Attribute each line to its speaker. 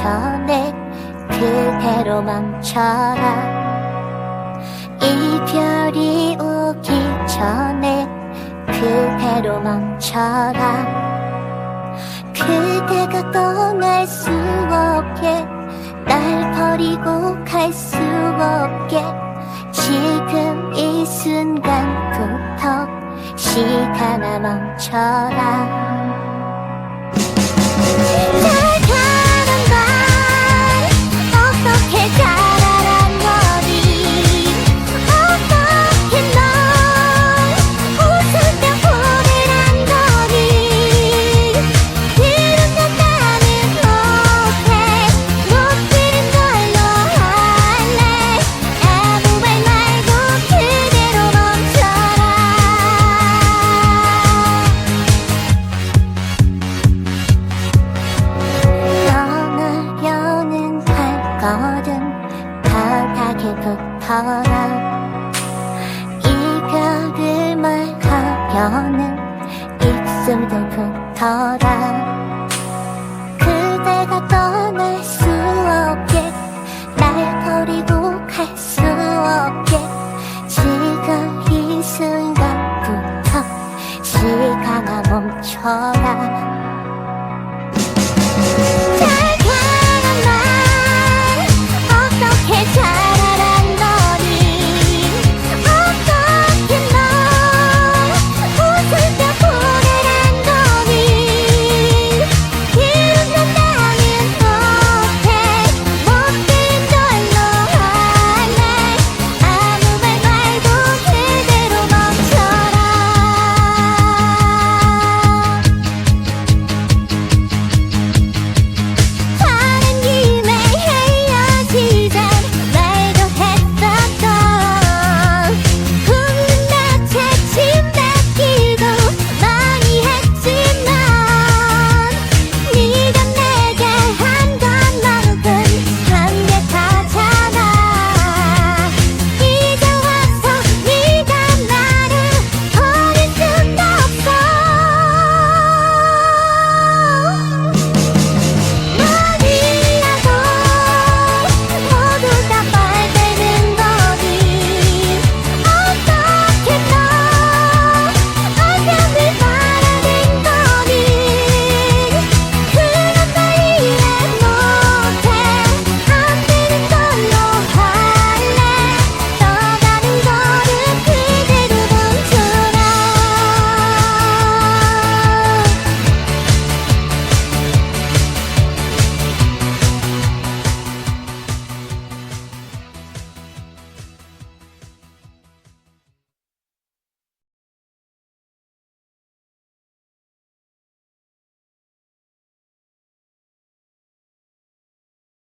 Speaker 1: 전에 그대로 멈춰라. 이별이 오기 전에 그대로 멈춰라. 그대가 떠날 수 없게 날 버리고 갈 수 없게 지금 이 순간부터 시간아 멈춰라 붙어라 이별을 말하려는 입술도 붙어라 그대가 떠날 수 없게 날 버리고 갈 수 없게. 지금 이 순간부터 시간아 멈춰라